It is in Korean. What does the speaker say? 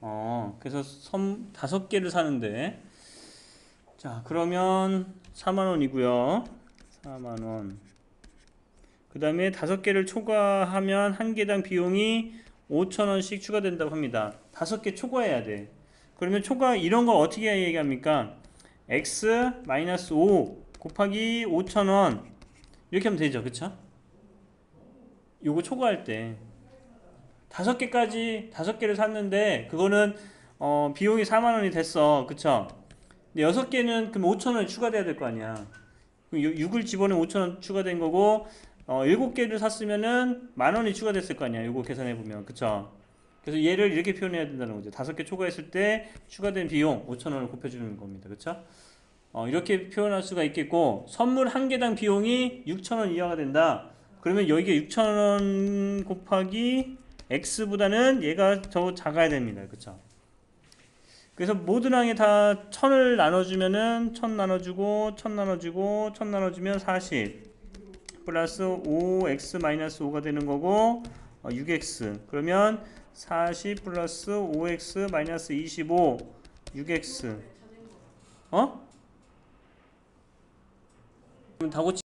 어, 그래서 선 다섯 개를 사는데 자, 그러면 4만 원이고요. 4만 원. 그 다음에 다섯 개를 초과하면 한 개당 비용이 5천 원씩 추가된다고 합니다. 다섯 개 초과해야 돼. 그러면 초과 이런 걸 어떻게 얘기합니까? x 마이너스 5 곱하기 5천 원 이렇게 하면 되죠, 그쵸? 요거 초과할 때 다섯 개까지 다섯 개를 샀는데 그거는 어, 비용이 4만 원이 됐어, 그쵸? 근데 여섯 개는 그럼 5천 원이 추가돼야 될 거 아니야. 6을 집어넣으면 5천 원 추가된 거고 어, 7개를 샀으면은 만 원이 추가됐을 거 아니야. 이거 계산해 보면. 그쵸? 그래서 얘를 이렇게 표현해야 된다는 거죠. 다섯 개 초과했을 때 추가된 비용 5천 원을 곱해 주는 겁니다. 그쵸? 어, 이렇게 표현할 수가 있겠고 선물 한 개당 비용이 6천 원 이하가 된다. 그러면 여기에 6천 원 곱하기 x보다는 얘가 더 작아야 됩니다. 그쵸? 그래서 모든 항에 다 천을 나눠주면은 천 나눠주고 천 나눠주고 천 나눠주면 40 플러스 5x 마이너스 5가 되는 거고 어, 6x 그러면 40 플러스 5x 마이너스 25 6x 어? 그럼 다 고치